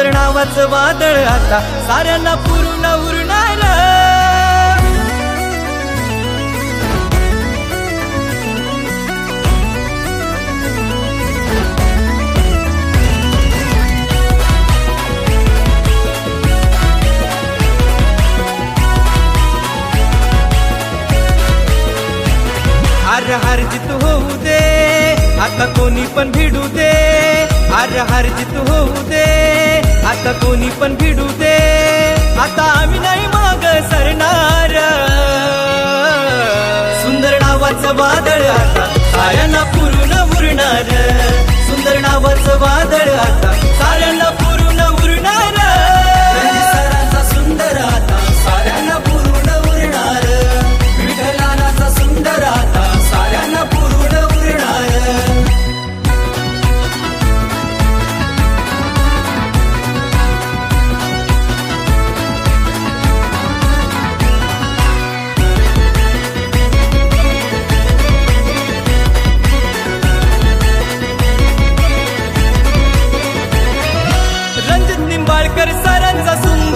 सुंदर नावाचं वादळ आता साऱ्यांना पुरून उरणार. अर हर जित होऊ दे आता कोणी पण भिडू दे. आर्य हर होऊ दे. आता कोणी पण भिडू दे. आता आम्ही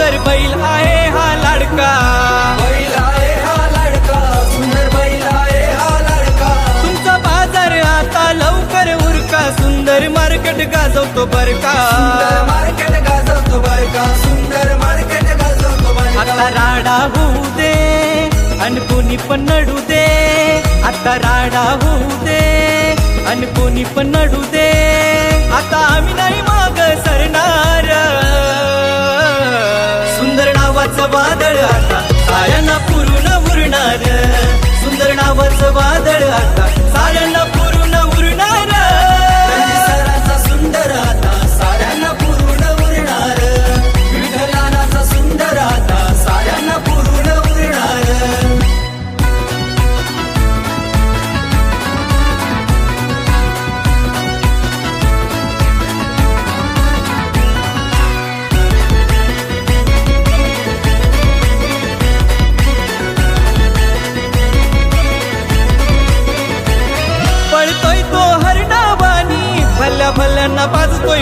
सुंदर बैल आहे हा लाडका. बैल आहे हा लाडका सुंदर बैल आहे हा लाडका. तुमचा बाजार आता लवकर उरका सुंदर मार्केट गाजवतो बरका. मार्केट गाजवतो बर का सुंदर मार्केट गाजवतो आता राडा होऊ दे आणि कोणी पण नडू दे. आता राडा होऊ दे आणि कोणी पण नडू दे.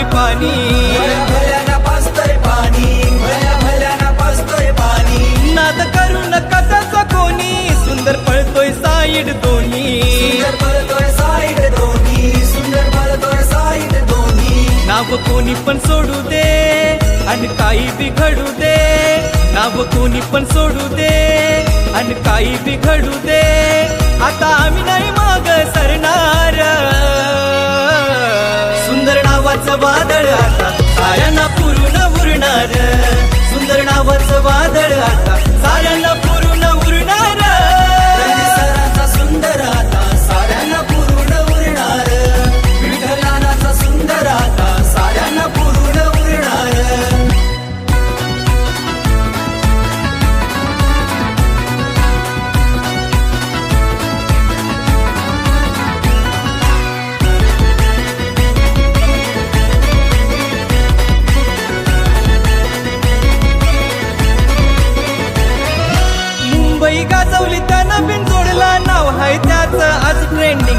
पाजतोय पाणी. भल्या भल्याना पाजतोय पाणी. भल्या भल्याना पाजतोय पाणी. नाद करू नका त्याचा कोणी? सुंदर पळतोय साईड दोन्ही. सुंदर पळतोय साईड दोन्ही. सुंदर पळतोय साईड दोन्ही. नाव कोणी पण सोडू दे आणि काही बिघडू दे. नाव कोणी पण सोडू दे आणि काही बिघडू दे. आता आम्ही नाही माग सरणार. वादळ आता.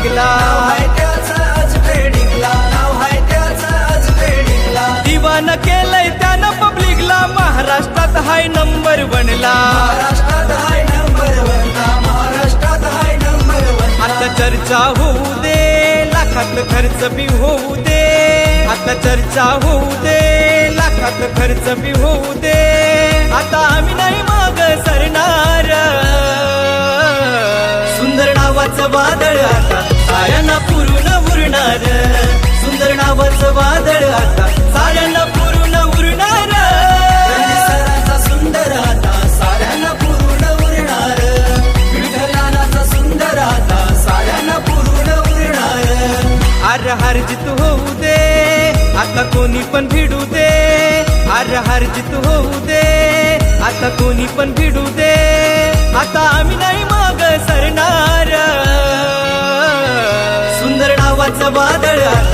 ट्रेडिंगला दिवान केलंय त्यानं पब्लिकला महाराष्ट्रात हाय नंबर वनला आता चर्चा होऊ दे लाखात खर्च बी होऊ दे. आता चर्चा होऊ दे लाखात खर्च बी होऊ दे. आता आम्ही नाही माग सरणार. सुंदर नावाचं वादळ आता. साऱ्यांना पुरून उरणार. सुंदर नावाचं वादळ आता साऱ्यांना पुरून उरणार. सरांचा सुंदर आता साऱ्यांना पुरून उरणार. विठ्ठलानाचा सुंदर आता साऱ्यांना पुरून उरणार. अर हर जित होऊ दे आता कोणी पण भिडू दे. अर हर जित होऊ दे आता कोणी पण भिडू दे. आता आम्ही नाही मागस सुंदर